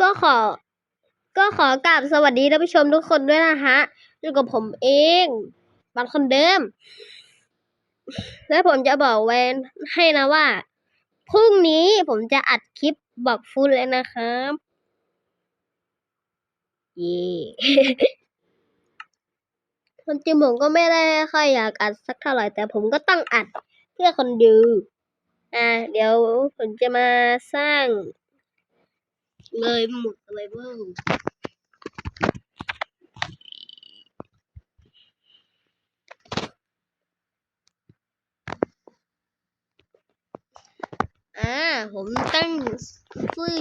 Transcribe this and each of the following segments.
ก็ขอ ก็ขอกราบสวัสดีท่านผู้ชมทุกคนด้วยนะฮะ อยู่กับผมเองบัตรคนเดิม และผมจะบอกไว้ให้นะว่า พรุ่งนี้ผมจะอัดคลิปบอกฟุตเลยนะครับเย่คนจริงผมก็ไม่ได้ค่อยอยากอัดสักเท่าไหร่แต่ผมก็ต้องอัดเพื่อคนดู อ่า เดี๋ยวผมจะมาสร้าง เลยหมดอะไรบ้างอ่า ผมตั้งชื่อ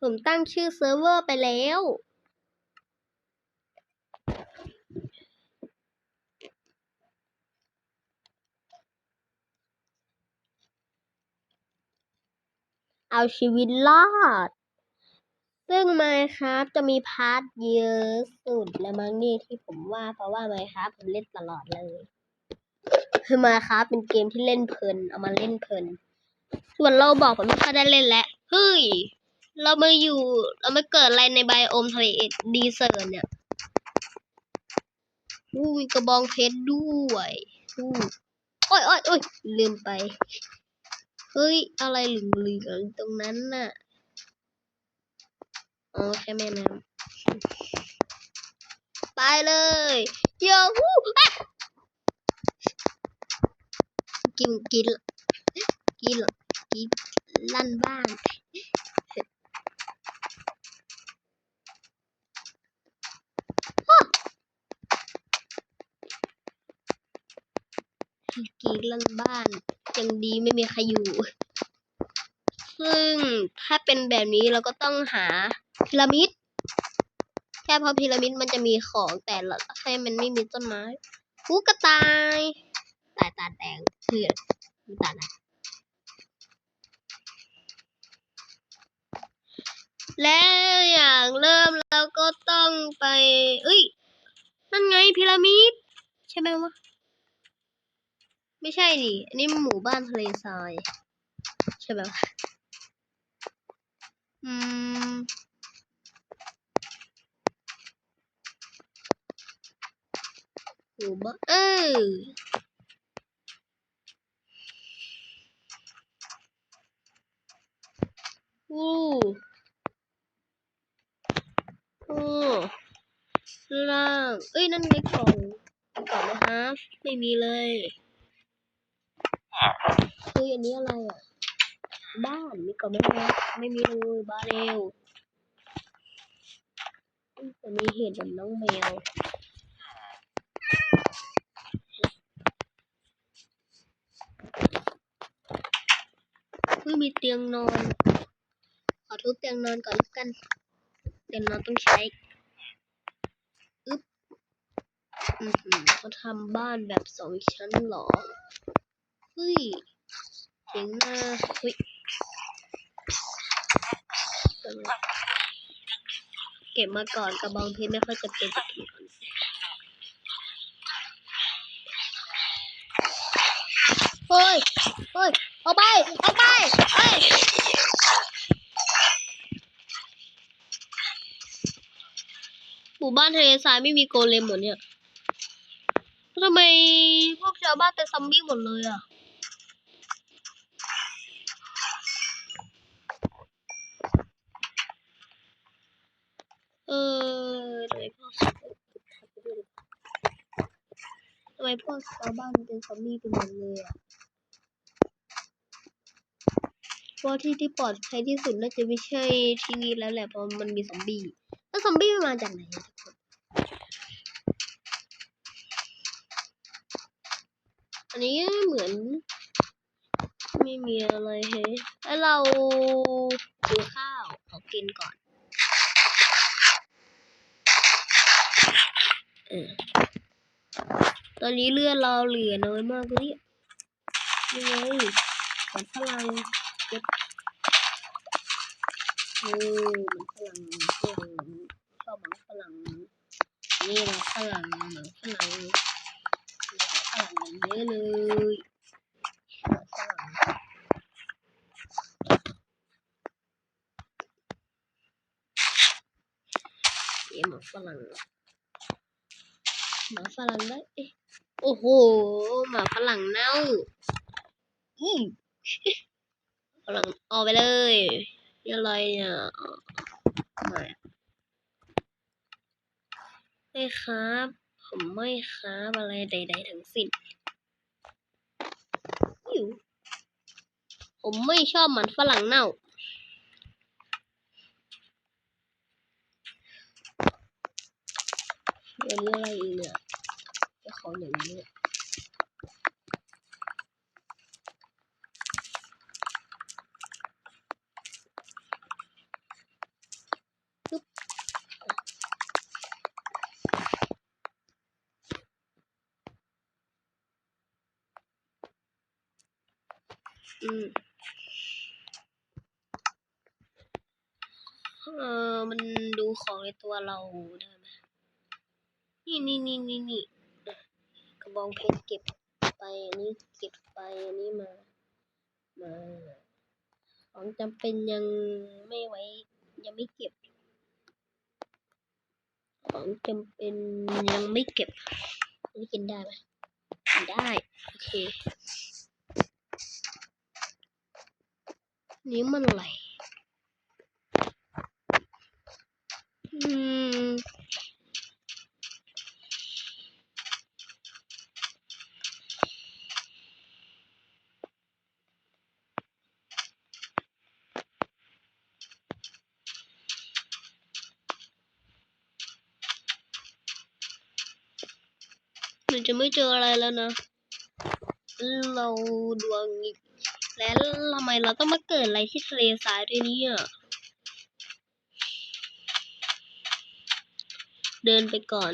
ผมตั้งชื่อเซิร์ฟเวอร์ไปแล้วเอาชีวิตรอด ซึ่ง Minecraft จะมีพาร์ทเยอะสุดแล้วมั้งนี่ที่ผมว่าเพราะว่า Minecraft ผมเล่นตลอดเลย คือ Minecraft เป็นเกมที่เล่นเพลิน เอามาเล่นเพลิน ส่วนเราบอกผมไม่ค่อยได้เล่นแล้ว เฮ้ย เรามาอยู่ เรามาเกิดอะไรในไบโอมทะเลดีเซอร์เนี่ยอู้มีกระบองเพชรด้วยอู้โอ้ยโอ้ยโอ้ยลืมไป เฮ้ย อะไรเหลืองๆตรงนั้นน่ะ อ๋อแค่แม่น้ำไปเลยโยฮูกินกินกินกินลั่นบ้านกินลั่นบ้านยังดีไม่มีใครอยู่ ซึ่งถ้าเป็นแบบนี้เราก็ต้องหา พีระมิด แค่เพราะพีระมิดมันจะมีของแต่ละให้มันไม่มีต้นไม้หูกระต่าย ตายตาแดงคือมีตาไหนแล้วอย่างเริ่มเราก็ต้องไป เอ้ย นั่นไงพีระมิด ใช่ไหมวะ ไม่ใช่ดิอันนี้หมู่บ้านทะเลทราย ใช่ไหมวะ อืม หูบ้าเอออู้โอ้ล่างเอ้ย นั่นไงกล่องมีกล่องไหมฮะไม่มีเลยเฮ้ยอันนี้อะไรอะ บ้านมีกล่องไหมฮะไม่มีเลยบ้านเร็วแต่มีเห็ดกับน้องแมว เฮ้ยมีเตียงนอน ขอทุบเตียงนอนก่อนกัน เตียงนอนต้องใช้อึ๊บอือหือเขาทำบ้านแบบสองชั้นหรอ เฮ้ยเจ๋งนะเฮ้ยเก็บมาก่อนกระบองเพชรไม่ค่อยจะเป็นสักทีเฮ้ยเฮ้ย เอาไปเอาไปเฮ้ยหมู่บ้านทะเลทรายไม่มีโกเลมหมือนเนี่ยทำไมพวกชาวบ้านเป็นซอมบี้หมดเลยอะเออทำไมพวกทำไมพวกชาวบ้านเป็นซอมบี้เป็นหมดเลยอะ เพราะที่ที่ปลอดภัยที่สุดน่าจะไม่ใช่ที่นี่แล้วแหละเพราะมันมีซอมบี้แล้วซอมบี้มันมาจากไหนทุกคนอันนี้เหมือน ไม่มีอะไรเฮ้แล้วเราดูข้าวขอกินก่อนเออตอนนี้เลือดเราเหลือน้อยมากเลยยังไงขอพลัง เก็บโอ้มันฝรั่งฝรั่งชอบมันฝรั่งนี่มันฝรั่งมันฝรั่งฝรั่งเยอะเลยฝรั่งหมาฝรั่งหมาฝรั่งได้โอ้โหหมาฝรั่งเน่าอืม ฝรั่งออกไปเลยนี่อะไรเนี่ยไม่ไม่ครับ ผมไม่ครับอะไรใด ๆ ทั้งสิ้นผมไม่ชอบมันฝรั่งเน่าเดี๋ยวนี้อะไรอีกเนี่ยไอ้ขออย่างนี้เนี่ยปึ๊บอืม เออ มันดูของในตัวเราได้ไหมนี่นี่นี่นี่นี่กระบองเพชรเก็บไป อันนี้เก็บไป อันนี้มา มา ของจำเป็นยังไม่ไว้ ยังไม่เก็บ ของจำเป็นยังไม่เก็บนนี้กินได้ไหมได้ โอเค nếu mình lại uhm. mình chưa mới chơi lại lên nè lâu đoàn nghiệp แล้วทำไมเราต้องมาเกิดอะไรที่ทะเลทรายด้วยเนี่ย เดินไปก่อน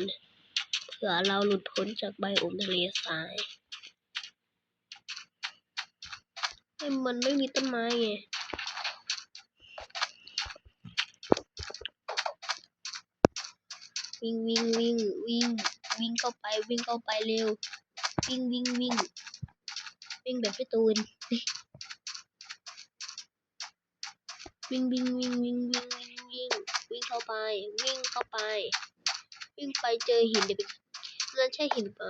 เผื่อเราหลุดพ้นจากไบโอมทะเลทรายไอ้มันไม่มีต้นไม้ไงวิ่งวิ่งวิ่งวิ่งวิ่งเข้าไปวิ่งเข้าไปเร็ว วิ่งวิ่งวิ่งวิ่งแบบพี่ตูน วิ่งวิ่งวิ่งวิ่งวิ่งวิ่งวิ่งวิ่งเข้าไป วิ่งเข้าไป วิ่งไปเจอหินเดี๋ยวไปนั่นใช่หินปะ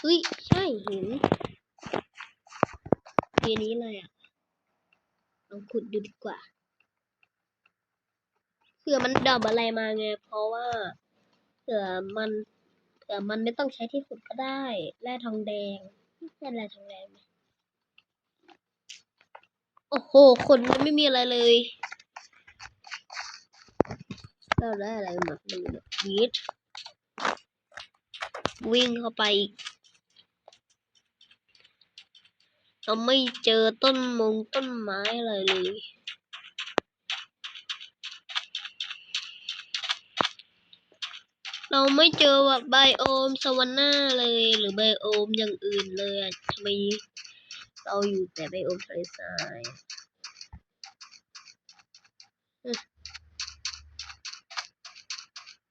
เฮ้ยใช่หินเทีนี้เลยอะลองขุดดูดีกว่าเผื่อมันดรอปอะไรมาไง เพราะว่าเผื่อมันเผื่อมันไม่ต้องใช้ที่ขุดก็ได้ แร่ทองแดงใช่แร่ทองแดงไหม โอ้โหคนมันไม่มีอะไรเลยเราได้อะไรมาดูเนี่ยวีดวิ่งเข้าไปอีกเราไม่เจอต้นมงต้นไม้อะไรเลยเราไม่เจอแบบไบโอมสวรรค์หน้าเลยหรือไบโอมอย่างอื่นเลยทำไม เราอยู่แต่ไบโอมทะเลทราย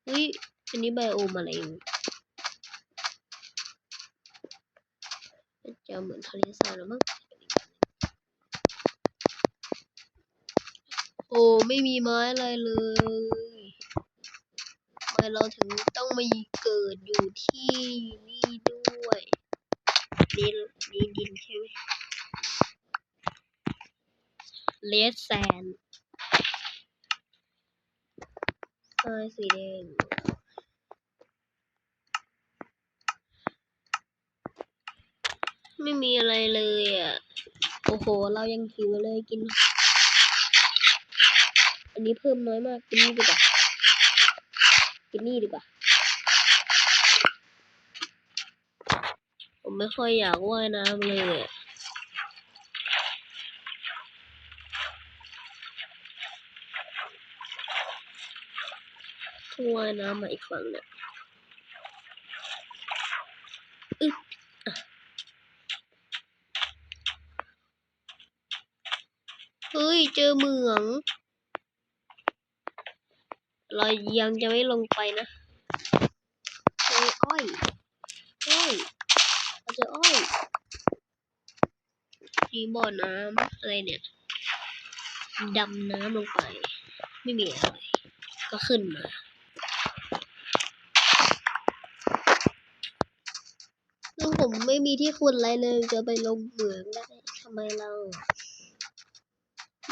เฮ้ยอันนี้ไบโอมอะไรมันจะเหมือนทะเลทรายแล้วมั้งโอ้ไม่มีไม้อะไรเลยทำไมเราถึงต้องมาเกิดอยู่ที่นี่ด้วย นี่นี่ดินใช่ไหม เลสแซนทรายสีแดงไม่มีอะไรเลยอะ โอ้โห เรายังหิวเลยกิน อันนี้เพิ่มน้อยมาก กินนี่ดีกว่า กินนี่ดีกว่า ผมไม่ค่อยอยากว่ายน้ำเลยอะ ต้องว่ายน้ำมาอีกฝั่งเนี่ยอึ๊บเฮ้ย เจอเหมืองเรายังจะไม่ลงไปนะเจออ้อยอ้อยเราเจออ้อยมีบ่อน้ำอะไรเนี่ยดำน้ำลงไป ไม่มีอะไร ก็ขึ้นมา ซึ่งผมไม่มีที่คุณอะไรเลยจะไปลงเหมืองได้ทำไมเรา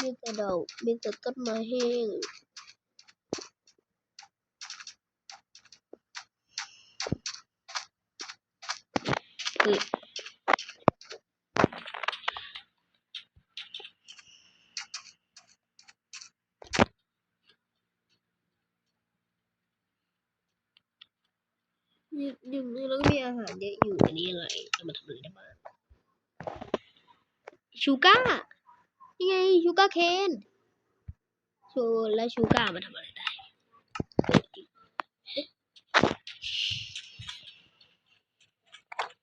มีแต่ดอกมีแต่ต้นไม้แห้งเฮ้ยอยู่อยู่นี่แล้วก็มีอาหารเยอะอยู่อันนี้อะไรจะมาทำอะไรได้บ้าง ชูก้ายังไงชูก้าเคนชูแล้วชูก้ามาทำอะไรได้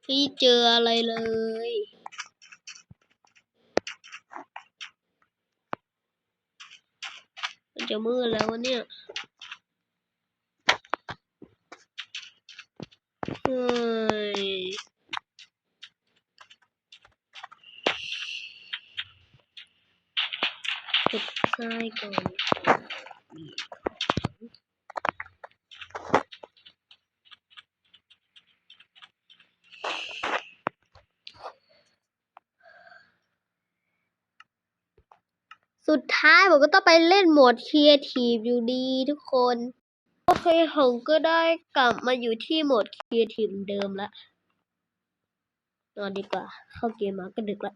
ไม่เจออะไรเลยมันจะมืดแล้ววะเนี่ย เฮ้ย ขุดทรายก่อนสุดท้ายผมก็ต้องไปเล่นโหมดครีเอทีฟอยู่ดีทุกคน โอเคผมก็ได้กลับมาอยู่ที่โหมดครีเอทีฟเดิมแล้วนอนดีกว่า เข้าเกมมาก็ดึกแล้ว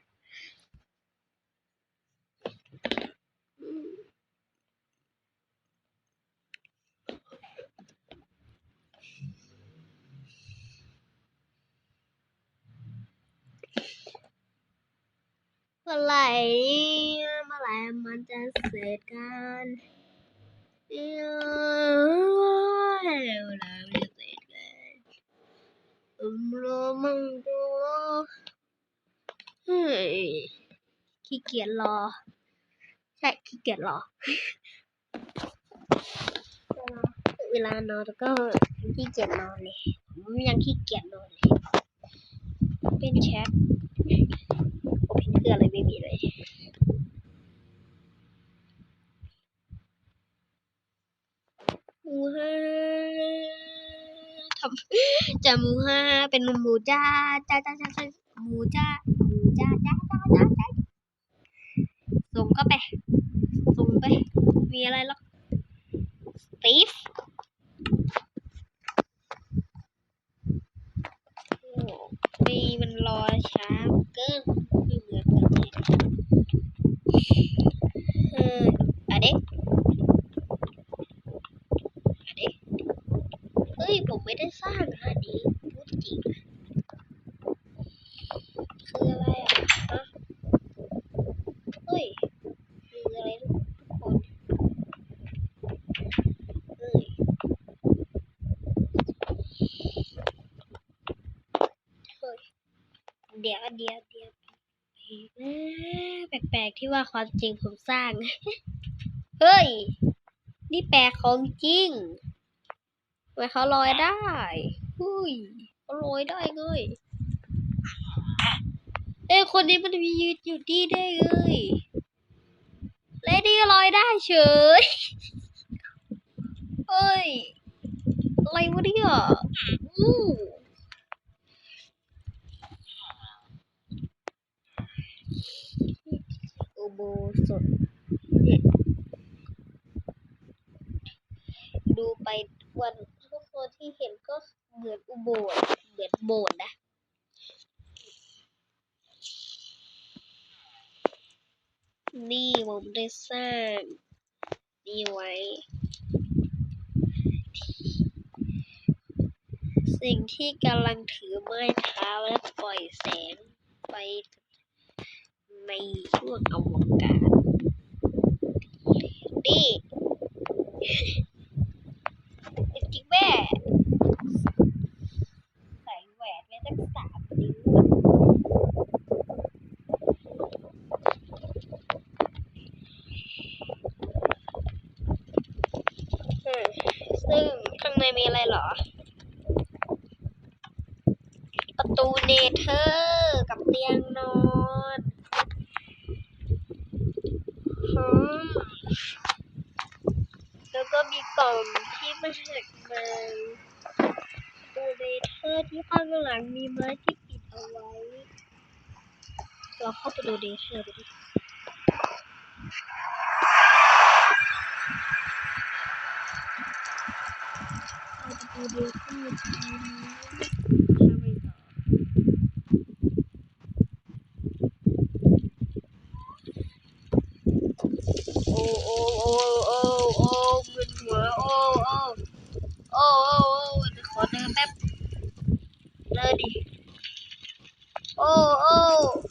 รอ ใช่ขี้เกียจรอ เวลานอนก็ขี้เกียจนอนเลยผมยังขี้เกียจนอนเลยเป็นแชทโอเพนคืออะไรไม่มีเลยหมูฮ่าทำจะมูฮ่าเป็นหมูจ้าจ้าจ้าจ้าจ้าหมูจ้าหมูจ้าจ้าจ้าจ้าจ้า ส่งเข้าไปส่งไป มีอะไรหรอกสตีฟโอ้มีมันรอช้าเกินไม่เหมือนกันเลยเอออะเด็กอะเด็กเฮ้ย ผมไม่ได้สร้างนะอันนี้พูดจริงนะคืออะไรอะฮะเฮ้ยคืออะไรทุกคนเฮ้ยเฮ้ย เดี๋ยวเดี๋ยวเดี๋ยวแปลกๆที่ว่าความจริงผมสร้าง เฮ้ย นี่แปลกของจริงทำไมเขาลอยได้หุ้ยเขาลอยได้เลยเอ้คนนี้มันมียืนอยู่ที่ได้เลยเลดี้ลอยได้เฉยเฮ้ยอะไรวะเนี่ยอู้อุโบ สถดูไปวันทุกคนที่เห็นก็เหมือนอุโบสถเหมือนโบสถ์นะนี่ผมได้สร้างนี่ไว้ สิ่งที่กำลังถือไม้เท้าและปล่อยแสงไป ในช่วงอวกาศ ก็มีกล่องที่มาจากเมืองดูเลเทอร์ที่ข้างหลังมีไม้ที่ปิดเอาไว้ เราเข้าไปดูเลเทอร์ดิเราจดูเลอร์ oh, oh.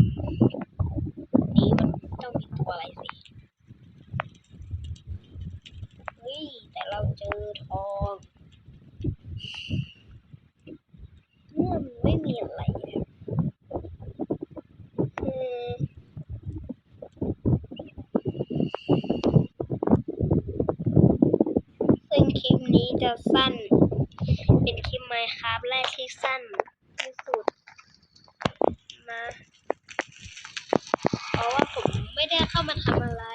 สั้นที่สุดมา เพราะว่าผมไม่ได้เข้ามาทำอะไร